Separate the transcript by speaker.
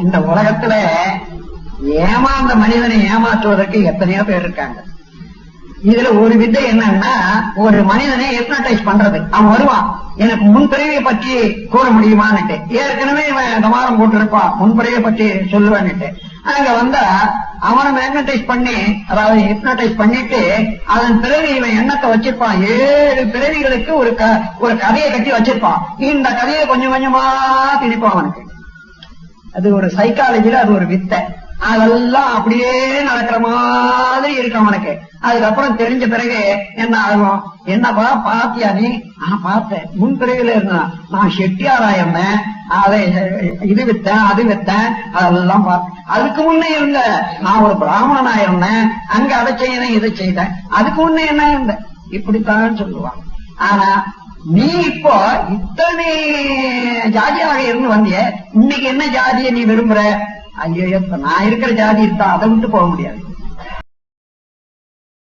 Speaker 1: இந்த உலகத்துல ஏமாந்த மனிதனை ஏமாற்றுவதற்கு எத்தனையோ பேர் இருக்காங்க. இதுல ஒரு வித்தை என்னன்னா ஒரு மனிதனை ஹிப்னடைஸ் பண்றது. அவன் வருவான். எனக்கு முன்பிறவியை பற்றி கூற முடியுமான்னுட்டு. ஏற்கனவே இவன் கமாரம் போட்டிருப்பான். முன்பிறவியை பற்றி சொல்லுவான்னுட்டு. அங்க வந்தா அவனை மேக்னடைஸ் பண்ணி அதாவது ஹிப்னடைஸ் பண்ணிட்டு அதன் பிறகு இவன் எண்ணத்தை வச்சிருப்பான். ஏழு பிறவிகளுக்கு ஒரு க- ஒரு கதையை கட்டி வச்சிருப்பான். இந்த கதையை கொஞ்சம் கொஞ்சமா திணிப்பான் அவனுக்கு. அது ஒரு சைக்காலஜில அது ஒரு வித்தை. அதெல்லாம் அப்படியே நடக்கிற மாதிரி இருக்கும் அவனுக்கு. அதுக்கப்புறம் தெரிஞ்ச பிறகு என்ன ஆகும்? என்னப்பா பாத்தியா நீ? நான் பார்த்தேன். முன் பிறகுல இருந்தான் நான் செட்டியாரா இருந்தேன். அதை இது வித்தேன் அது வித்தேன். அதெல்லாம் பார்த்தேன். அதுக்கு முன்னே இருந்த நான் ஒரு பிராமணனா இருந்தேன். அங்க அதை செய்யணும் இதை செய்தேன். அதுக்கு முன்னே என்ன இருந்தேன்? இப்படித்தான் சொல்லுவாங்க. ஆனா நீ இப்போ இத்தனை ஜாதியாக இருந்து வந்திய இன்னைக்கு என்ன ஜாதியை நீ விரும்புற? ஐயோ இப்ப நான் இருக்கிற ஜாதி இருந்தா அதை விட்டு போக முடியாது.